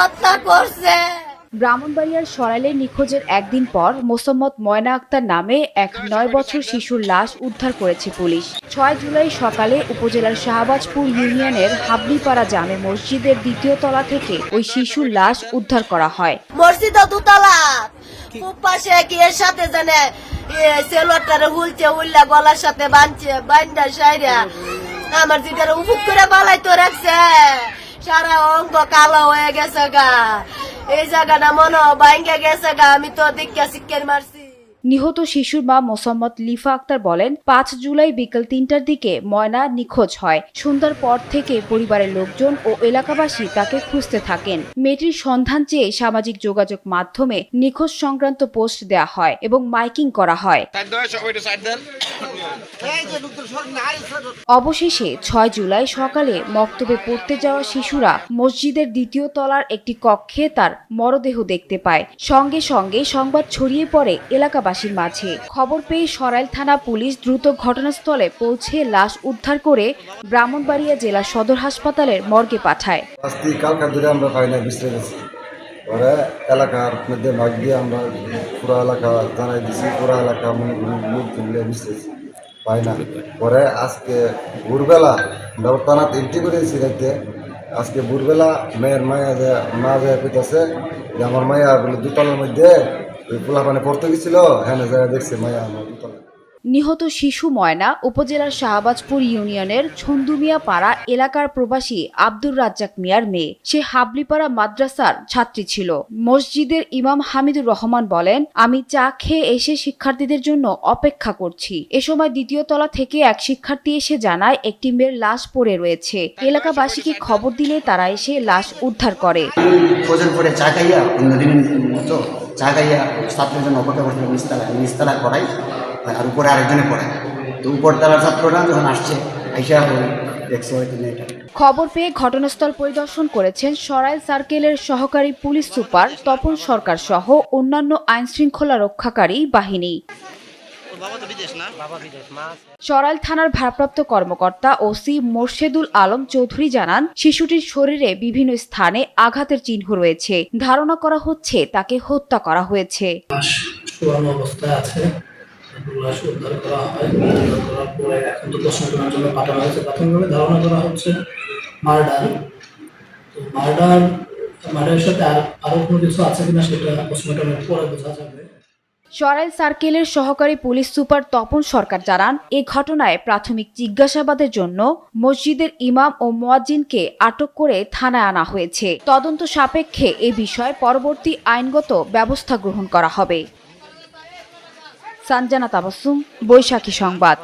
হত্যা করছে। ব্রাহ্মণবাড়িয়ার সরাইলে নিখোঁজের একদিন পর মোসাম্মদ ময়না আক্তার নামে এক নয় বছর শিশুর লাশ উদ্ধার করেছে পুলিশ। ছয় জুলাই সকালে উপজেলার শাহবাজপুর ইউনিয়নের হাবলিপাড়া জামে মসজিদের দ্বিতীয় তলা থেকে ওই শিশুর লাশ উদ্ধার করা হয়। মসজিদ দুতলা। পাশে এর সাথে জানে সেলোটারে হুলছে উল্লা গলার সাথে বানছে বান্ডা সাইরা। আমার জিটারে উপুক করে বালাই তো রাখছে। সারা অঙ্গ কালো হয়ে গেছে গা এই জায়গাটা মনে ভাঙ্গে গেছে গা আমি তো দিক্কা শিক্ষের মারছি নিহত শিশুর মা মোসাম্মদ লিফা আক্তার বলেন পাঁচ জুলাই বিকেল তিনটার দিকে ময়না নিখোঁজ হয়। সন্ধ্যার পর থেকে পরিবারের লোকজন ও এলাকাবাসী তাকে খুঁজতে থাকেন। মেয়েটির সন্ধান চেয়ে সামাজিক যোগাযোগ মাধ্যমে নিখোঁজ সংক্রান্ত পোস্ট দেয়া হয় এবং মাইকিং করা হয়। অবশেষে ছয় জুলাই সকালে মক্তবে পড়তে যাওয়া শিশুরা মসজিদের দ্বিতীয় তলার একটি কক্ষে তার মরদেহ দেখতে পায়। সঙ্গে সঙ্গে সংবাদ ছড়িয়ে পড়ে এলাকাবাসীর মাঝে। খবর পেয়ে সরাইল থানা পুলিশ দ্রুত ঘটনাস্থলে পৌঁছে লাশ উদ্ধার করে ব্রাহ্মণবাড়িয়া জেলা সদর হাসপাতালের মর্গে পাঠায়। এলাকা এলাকা পাই না। পরে আজকে ভোরবেলা আমরা টানাতে এন্ট্রি করেছি দেখতে। আজকে ভোরবেলা মেয়ের মায়া যে মা যে পেতেছে যে আমার মায়া বলে দুতলার মধ্যে ওই পোলা মানে পড়তে গেছিল হ্যাঁ যারা দেখছে মায়া আমার দুতলা নিহত শিশু ময়না উপজেলার শাহবাজপুর ইউনিয়নের ছন্দুমিয়া পাড়া এলাকার প্রবাসী আব্দুর রাজ্জাক মিয়ার মেয়ে। সে হাবলিপাড়া মাদ্রাসার ছাত্রী ছিল। মসজিদের ইমাম হামিদুর রহমান বলেন, আমি চা খেয়ে এসে শিক্ষার্থীদের জন্য অপেক্ষা করছি। এ সময় দ্বিতীয় তলা থেকে এক শিক্ষার্থী এসে জানায়, একটি মেয়ের লাশ পড়ে রয়েছে। এলাকাবাসীকে খবর দিলে তারা এসে লাশ উদ্ধার করে। চা খাইয়া ছাত্রের জন্য অপেক্ষা করছিল নিচতলা নিচতলা পড়াই আর উপরে আরেকজনে পড়ায় তো উপর তলার ছাত্ররা যখন আসছে আইসা দেখছে হয়তো মেয়েটা খবর পেয়ে ঘটনাস্থল পরিদর্শন করেছেন সরাইল সার্কেলের সহকারী পুলিশ সুপার তপন সরকার সহ অন্যান্য আইন শৃঙ্খলা রক্ষাকারী বাহিনী। সরাইল থানার ভারপ্রাপ্ত কর্মকর্তা ওসি মোর্শেদুল আলম চৌধুরী জানান শিশুটির শরীরে বিভিন্ন স্থানে আঘাতের চিহ্ন রয়েছে। ধারণা করা হচ্ছে তাকে হত্যা করা হয়েছে। আছে। লাশ উদ্ধার করা হয় করার পরে এখন তো জন্য পাঠানো হয়েছে। প্রাথমিকভাবে ধারণা করা হচ্ছে মার্ডার। তো মার্ডার, মার্ডারের সাথে আর আরও কোনো কিছু আছে কিনা সেটা পরে বোঝা যাবে। সরাইল সার্কেলের সহকারী পুলিশ সুপার তপন সরকার জানান, এ ঘটনায় প্রাথমিক জিজ্ঞাসাবাদের জন্য মসজিদের ইমাম ও মোয়াজ্জিনকে আটক করে থানায় আনা হয়েছে। তদন্ত সাপেক্ষে এ বিষয়ে পরবর্তী আইনগত ব্যবস্থা গ্রহণ করা হবে। সানজানা তাবাসুম বৈশাখী সংবাদ।